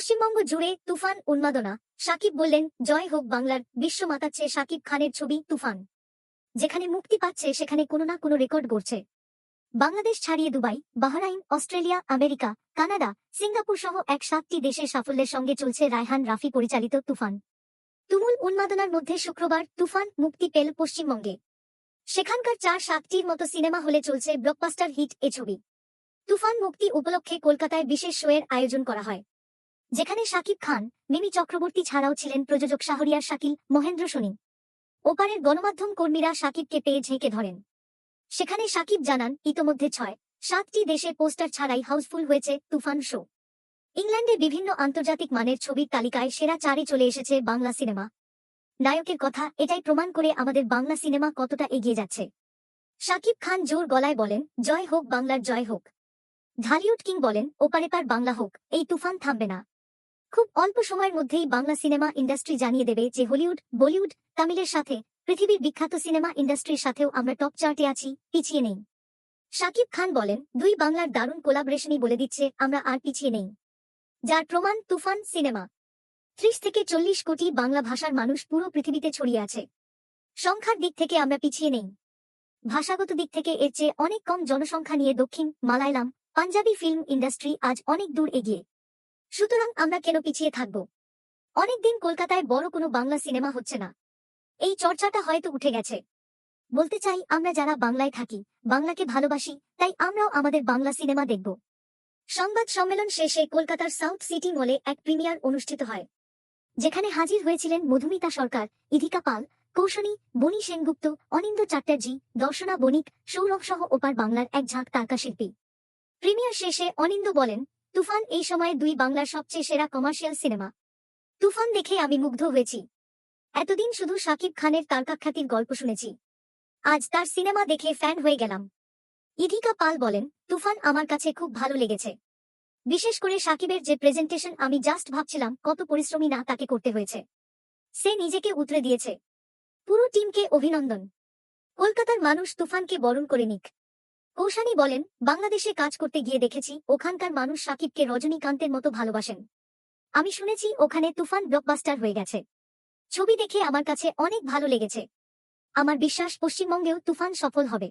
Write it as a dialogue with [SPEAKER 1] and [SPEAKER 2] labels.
[SPEAKER 1] পশ্চিমবঙ্গ জুড়ে তুফান উন্মাদনা। সাকিব বললেন, জয় হোক বাংলার বিশ্ব মাতাচ্ছে সাকিব খানের ছবি তুফান। যেখানে মুক্তি পাচ্ছে, সেখানে কোনো না কোনো রেকর্ড গড়ছে। বাংলাদেশ ছাড়িয়ে Dubai, Bahrain, Australia, America, Canada, Singapore সহ এক সাতটি দেশের সাফল্যের সঙ্গে চলছে রায়হান রাফি পরিচালিত তুফান। তুমুল উন্মাদনার মধ্যে শুক্রবার তুফান মুক্তি পেল পশ্চিমবঙ্গে। সেখানকার চার সাতটির মতো সিনেমা হলে চলছে ব্লকবাস্টার হিট এ ছবি। তুফান মুক্তি উপলক্ষে কলকাতায় বিশেষ শোয়ের আয়োজন করা হয়। যেখানে শাকিব খান, মিমি চক্রবর্তী ছাড়াও ছিলেন প্রযোজক শাহরিয়ার শাকিল, মহেন্দ্র সোনি। ওপারের গণমাধ্যম কর্মীরা শাকিবকে পেয়ে ঝেঁকে ধরেন। সেখানে শাকিব জানান, ইতোমধ্যে ছয়, সাতটি দেশে পোস্টার ছাড়াই হাউসফুল হয়েছে তুফান শো। ইংল্যান্ডে বিভিন্ন আন্তর্জাতিক মানের ছবির তালিকায় সেরা চারে চলে এসেছে বাংলা সিনেমা। নায়কের কথা, এটাই প্রমাণ করে আমাদের বাংলা সিনেমা কতটা এগিয়ে যাচ্ছে। শাকিব খান জোর গলায় বলেন, জয় হোক বাংলার জয় হোক। ঢালিউড কিং বলেন, ওপারে ওপারেপার বাংলা হোক, এই তুফান থামবে না। খুব অল্প সময়ের মধ্যেই বাংলা সিনেমা ইন্ডাস্ট্রি জানিয়ে দেবে যে হলিউড, বলিউড, তামিলের সাথে, পৃথিবীর বিখ্যাত সিনেমা ইন্ডাস্ট্রির সাথেও আমরা টপ চার্টে আছি, পিছিয়ে নেই। শাকিব খান বলেন, দুই বাংলার দারুণ কোলাবরেশনই বলে দিচ্ছে, আমরা আর পিছিয়ে নেই। যার প্রমাণ তুফান সিনেমা। ত্রিশ থেকে চল্লিশ কোটি বাংলা ভাষার মানুষ পুরো পৃথিবীতে ছড়িয়ে আছে। সংখ্যার দিক থেকে আমরা পিছিয়ে নেই। ভাষাগত দিক থেকে এর চেয়ে অনেক কম জনসংখ্যা নিয়ে দক্ষিণ মালায়ালাম, পাঞ্জাবি ফিল্ম ইন্ডাস্ট্রি আজ অনেক দূর এগিয়ে। সুতরাং আমরা কেন পিছিয়ে থাকব? অনেকদিন কলকাতায় বড় কোনো বাংলা সিনেমা হচ্ছে না। এই চর্চাটা হয়তো উঠে গেছে। বলতে চাই, আমরা যারা বাংলায় থাকি, বাংলাকে ভালোবাসি, তাই আমরাও আমাদের বাংলা সিনেমা দেখব। সংবাদ সম্মেলন শেষে কলকাতার সাউথ সিটি মলে এক প্রিমিয়ার অনুষ্ঠিত হয়, যেখানে হাজির হয়েছিলেন মধুমিতা সরকার, ইধিকা পাল কৌশনী বনি সেনগুপ্ত অনিন্দ চাট্টার্জি দর্শনা বণিক, সৌরভ সহ ওপার বাংলার এক ঝাঁক তারকা শিল্পী প্রিমিয়ার শেষে অনিন্দ বলেন তুফান এই সময়ে দুই বাংলার সবচেয়ে সেরা কমার্শিয়াল সিনেমা তুফান দেখে আমি মুগ্ধ হয়েছি। এতদিন শুধু শাকিব খানের তারকাখ্যাতির গল্প শুনেছি। আজ তার সিনেমা দেখে ফ্যান হয়ে গেলাম। ইধিকা পাল বলেন, তুফান আমার কাছে খুব ভালো লেগেছে। বিশেষ করে সাকিবের যে প্রেজেন্টেশন আমি জাস্ট ভাবছিলাম, কত পরিশ্রমী না তাকে করতে হয়েছে। সে নিজেকে উতরে দিয়েছে। পুরো টিমকে অভিনন্দন। কলকাতার মানুষ তুফানকে বরণ করে নিক। কৌশানী বলেন, বাংলাদেশে কাজ করতে গিয়ে দেখেছি, ওখানকার মানুষ সাকিবকে রজনীকান্তের মতো ভালোবাসেন। আমি শুনেছি, ওখানে তুফান ব্লকবাস্টার হয়ে গেছে। ছবি দেখে আমার কাছে অনেক ভালো লেগেছে। আমার বিশ্বাস পশ্চিমবঙ্গেও তুফান সফল হবে।